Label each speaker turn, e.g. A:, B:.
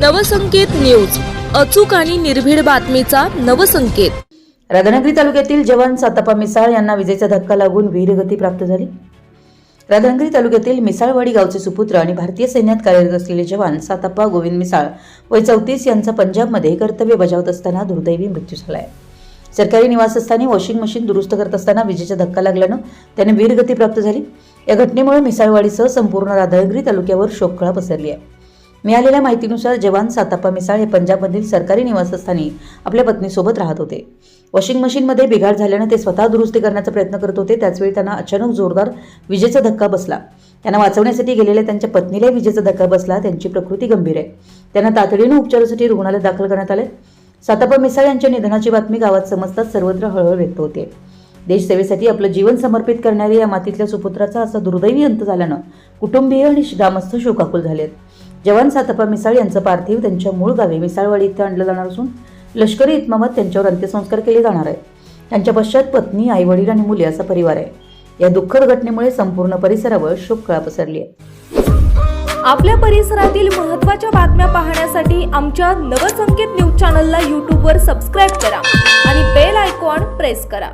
A: Navsanket news अचूक आणि निर्भीड बातमीचा नवसंकेत.
B: राधानगरी तालुक्यातील जवान सातापा मिसाळ यांना विजेचा धक्का लागून वीरगती प्राप्त झाली. राधानगरी तालुक्यातील मिसाळवाडी गावचे सुपुत्र आणि भारतीय सैन्यात कार्यरत असलेले जवान सातापा गोविंद मिसाळ वय चौतीस यांचा पंजाबमध्ये कर्तव्य बजावत असताना दुर्दैवी मृत्यू झाला आहे सरकारी निवासस्थानी वॉशिंग मशीन दुरुस्त करत असताना विजेचा धक्का लागल्यानं त्याने वीरगती प्राप्त झाली. या घटनेमुळे मिसाळवाडीसह संपूर्ण राधानगरी तालुक्यावर शोककळा पसरली आहे. मिळालेल्या माहितीनुसार जवान साताप्पा मिसाळ हे पंजाबमधील सरकारी निवासस्थानी आपल्या पत्नीसोबत राहत होते. वॉशिंग मशीनमध्ये बिघाड झाल्यानं ते स्वतः दुरुस्ती करण्याचा प्रयत्न करत होते. त्याचवेळी त्यांना अचानक जोरदार विजेचा धक्का बसला. त्यांना वाचवण्यासाठी गेलेल्या त्यांच्या पत्नीला विजेचा धक्का बसला. त्यांची प्रकृती गंभीर आहे. त्यांना तातडीनं उपचारासाठी रुग्णालयात दाखल करण्यात आले. साताप्पा मिसाळ यांच्या निधनाची बातमी गावात समजताच सर्वत्र हळहळ व्यक्त होते. देशसेवेसाठी आपलं जीवन समर्पित करणाऱ्या या मातीतल्या सुपुत्राचा असा दुर्दैवी अंत झाल्यानं कुटुंबीय आणि ग्रामस्थ शोकाकुल झालेत. जवान सातप्पा मिसाळ यांचं पार्थिव त्यांच्या मूळ गावी मिसाळवाडी इथं आणलं जाणार असून लष्करी इतमामात त्यांच्यावर अंत्यसंस्कार केले जाणार आहे त्यांच्या पश्चात पत्नी आईवडील आणि मुले असा परिवार आहे. या दुःखद घटनेमुळे संपूर्ण परिसरावर शोककळा पसरली आहे.
C: आपल्या परिसरातील महत्त्वाच्या बातम्या पाहण्यासाठी आमच्या नवसंकेत न्यूज चॅनलला यूट्यूबवर सबस्क्राईब करा आणि बेल आयकॉन प्रेस करा.